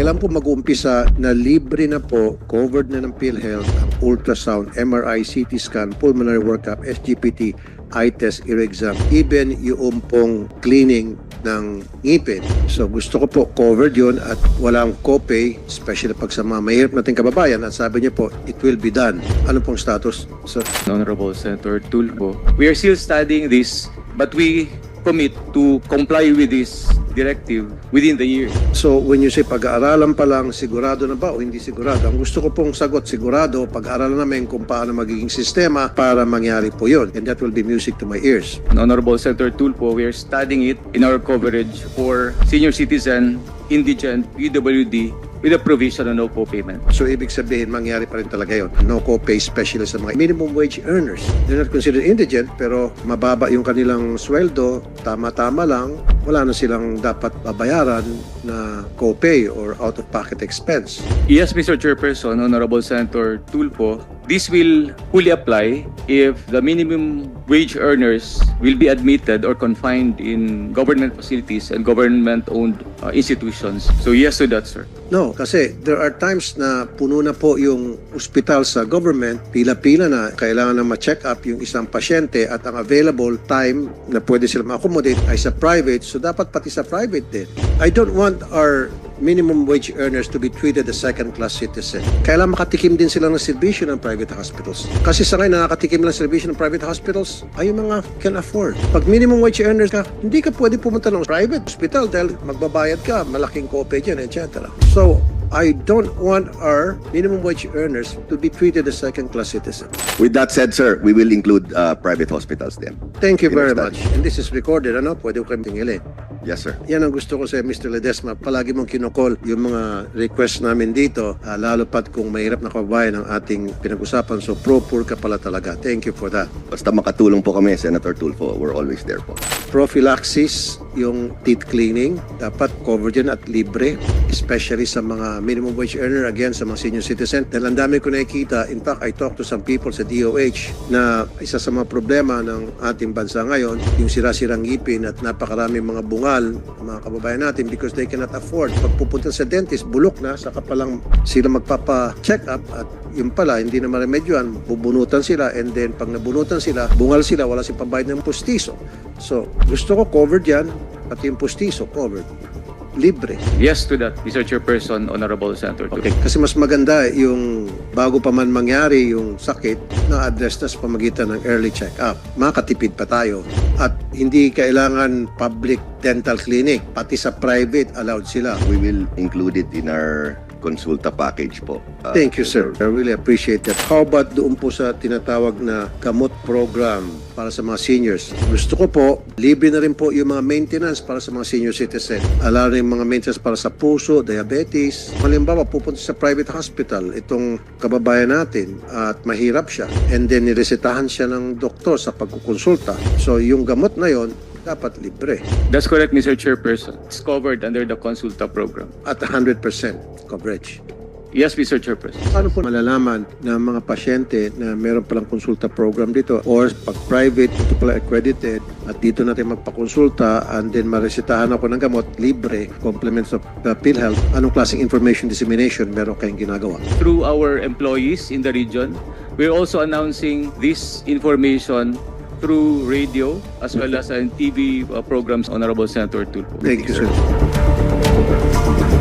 Kailan po mag-uumpisa na libre na po, covered na ng PhilHealth, ang ultrasound, MRI, CT scan, pulmonary workup, SGPT, eye test, ear exam, even yung pong cleaning ng ngipin. So gusto ko po covered yun at walang copay, especially pag sa mga mahirap nating kababayan at sabi niyo po, it will be done. Ano pong status, sir? Honorable Senator Tulfo. We are still studying this, but we commit to comply with this directive within the year. So when you say pag-aaralan pa lang, sigurado na ba o hindi sigurado? Ang gusto ko pong sagot, sigurado, pag-aaralan namin kung paano magiging sistema para mangyari po yun. And that will be music to my ears. Honorable Senator Tulfo, we are studying it in our coverage for senior citizen, indigent, PWD, with a provision on no co-payment. So ibig sabihin, mangyari pa rin talaga yun. No co-pay especially sa mga minimum wage earners. They're not considered indigent pero mababa yung kanilang sweldo, tama-tama lang, wala na silang dapat babayaran na co-pay or out-of-pocket expense. Yes, Mr. Chairperson, Honorable Senator Tulfo, this will fully apply if the minimum wage earners will be admitted or confined in government facilities and government-owned uh, institutions. So yes to that, sir. No, kasi there are times na puno na po yung ospital sa government, pila-pila na, kailangan na ma-check up yung isang pasyente at ang available time na pwede sila ma-accommodate ay sa private, so dapat pati sa private din. I don't want our minimum wage earners to be treated as second-class citizen. Kailangan makatikim din sila ng serbisyo ng private hospitals. Kasi sa ngayon, nakakatikim lang serbisyo ng private hospitals, ay yung mga can afford. Pag minimum wage earners ka, hindi ka pwede pumunta ng private hospital dahil magbabayad ka, malaking copay dyan, etc. So, I don't want our minimum wage earners to be treated as second-class citizens. With that said, sir, we will include uh, private hospitals then. Thank you In very much. And this is recorded, ano? Pwede ko kayong tingilin. Yes, sir. Yan ang gusto ko sa Mr. Ledesma. Palagi mong kinokol yung mga request namin dito, ah, lalo pat kung mahirap na kababayan ang ating pinag-usapan. So, pro-poor ka pala talaga. Thank you for that. Basta makatulong po kami, Senator Tulfo, we're always there po. Prophylaxis, yung teeth cleaning, dapat covered yan at libre, especially sa mga minimum wage earner, again, sa mga senior citizen. Dahil ang dami ko nakikita, in fact, I talked to some people sa DOH na isa sa mga problema ng ating bansa ngayon, yung sira-sirang ngipin at napakaraming mga bungal, mga kababayan natin, because they cannot afford. Pag pupunta sa dentist, bulok na, saka pa lang sila magpapa-check up at yung pala, hindi na maremedyohan, bubunutan sila and then pag nabunutan sila, bungal sila, wala silang pambayad ng pustiso. So, gusto ko covered yan, pati yung pustiso covered. Libre. Yes to that, Mr. Chairperson, Honorable Senator. Okay. Kasi mas maganda yung bago pa man mangyari yung sakit na address na sa pamagitan ng early check-up. Makatipid pa tayo. At hindi kailangan public dental clinic. Pati sa private, allowed sila. We will include it in our consulta package po. Uh, Thank you, sir. I really appreciate that. How about doon po sa tinatawag na gamot program para sa mga seniors? Gusto ko po, libre na rin po yung mga maintenance para sa mga senior citizen. Ala rin mga maintenance para sa puso, diabetes. Halimbawa, pupunta sa private hospital, itong kababayan natin, at mahirap siya. And then, niresetahan siya ng doktor sa pagkukonsulta. So, yung gamot na yon dapat libre That's correct, Mr. Chairperson. It's covered under the Consulta program. at 100% coverage. Yes, Mr. Chairperson. Paano po malalaman na mga pasyente na meron palang konsulta program dito or pag private, ito pala accredited at dito natin magpakonsulta and then maresetahan ako ng gamot libre, complements of the PhilHealth, anong klaseng information dissemination meron kayong ginagawa? Through our employees in the region, we're also announcing this information through radio as well as in TV uh, programs, Honorable Senator Tulfo. Thank you, sir.